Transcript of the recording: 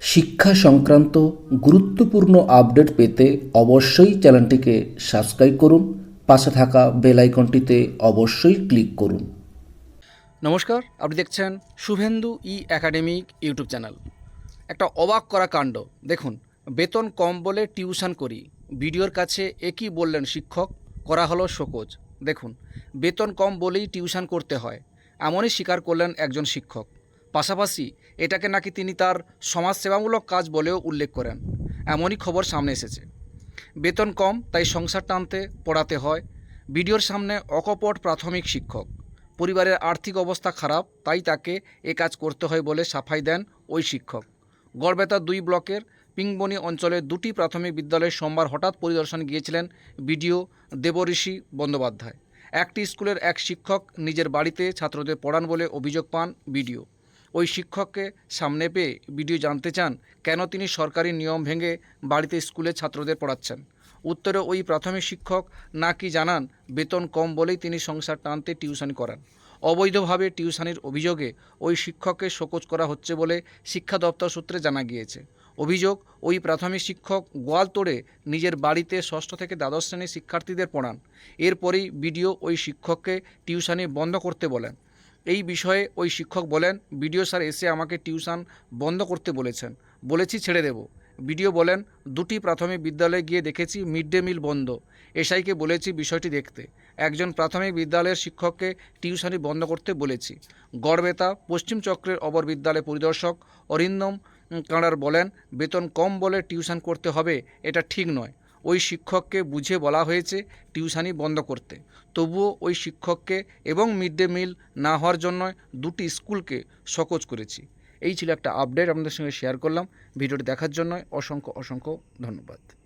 শিক্ষা সংক্রান্ত গুরুত্বপূর্ণ আপডেট পেতে অবশ্যই চ্যানেলটিকে সাবস্ক্রাইব করুন, পাশে থাকা বেল আইকনটিতে অবশ্যই ক্লিক করুন। নমস্কার, আপনি দেখছেন Shuvendu E academic YouTube channel. একটা অবাক করা কাণ্ড। দেখুন, বেতন কম বলে টিউশন করি, ভিডিওর কাছে একই বললেন শিক্ষক, করা হলো শোকজ। দেখুন, বেতন কম বলেই টিউশন করতে হয়, এমনই স্বীকার করলেন একজন শিক্ষক। পাশাপাশি এটাকে নাকি তিনি তার সমাজসেবামূলক কাজ বলেও উল্লেখ করেন। এমনই খবর সামনে এসেছে। বেতন কম, তাই সংসার টানতে পড়াতে হয়। ভিডিওর সামনে অকপট প্রাথমিক শিক্ষক। পরিবারের আর্থিক অবস্থা খারাপ, তাই তাকে এ কাজ করতে হয় বলে সাফাই দেন ওই শিক্ষক। গড়বেতা দুই ব্লকের পিংবনি অঞ্চলের দুটি প্রাথমিক বিদ্যালয়ে সোমবার হঠাৎ পরিদর্শন গিয়েছিলেন বিডিও দেবঋষি বন্দ্যোপাধ্যায়। একটি স্কুলের এক শিক্ষক নিজের বাড়িতে ছাত্রদের পড়ান বলে অভিযোগ পান বিডিও। ওই শিক্ষককে সামনে পেয়ে বিডিও জানতে চান কেন তিনি সরকারি নিয়ম ভেঙে বাড়িতে স্কুলে ছাত্রদের পড়াচ্ছেন। উত্তরে ওই প্রাথমিক শিক্ষক নাকি জানান, বেতন কম বলেই তিনি সংসার টানতে টিউশন করান। অবৈধভাবে টিউশনির অভিযোগে ওই শিক্ষককে শোকজ করা হচ্ছে বলে শিক্ষা দপ্তর সূত্রে জানা গিয়েছে। অভিযোগ, ওই প্রাথমিক শিক্ষক গোয়াল তোড়ে নিজের বাড়িতে ষষ্ঠ থেকে দ্বাদশ শ্রেণির শিক্ষার্থীদের পড়ান। এরপরেই বিডিও ওই শিক্ষককে টিউশনি বন্ধ করতে বলেন। এই বিষয়ে ওই শিক্ষক বলেন বিডিও স্যার এসে আমাকে টিউশন বন্ধ করতে বলেছেন। বলেছি ছেড়ে দেব। বিডিও বলেন, দুটি প্রাথমিক বিদ্যালয়ে গিয়ে দেখেছি মিড ডে মিল বন্ধ। এসআইকে বলেছি বিষয়টি দেখতে। একজন প্রাথমিক বিদ্যালয়ের শিক্ষককে টিউশনি বন্ধ করতে বলেছি। গড়বেতা, পশ্চিম চক্রের অবর বিদ্যালয় পরিদর্শক অরিন্দম কাঁড়ার বলেন, বেতন কম বলে টিউশন করতে হবে, এটা ঠিক নয়। ওই শিক্ষককে বুঝে বলা হয়েছে টিউশানি বন্ধ করতে। তবুও ওই শিক্ষককে এবং মিড ডে মিল না হওয়ার জন্য দুটি স্কুলকে সকোচ করেছি। এই ছিল একটা আপডেট আপনাদের সঙ্গে শেয়ার করলাম। ভিডিওটি দেখার জন্য অসংখ্য অসংখ্য ধন্যবাদ।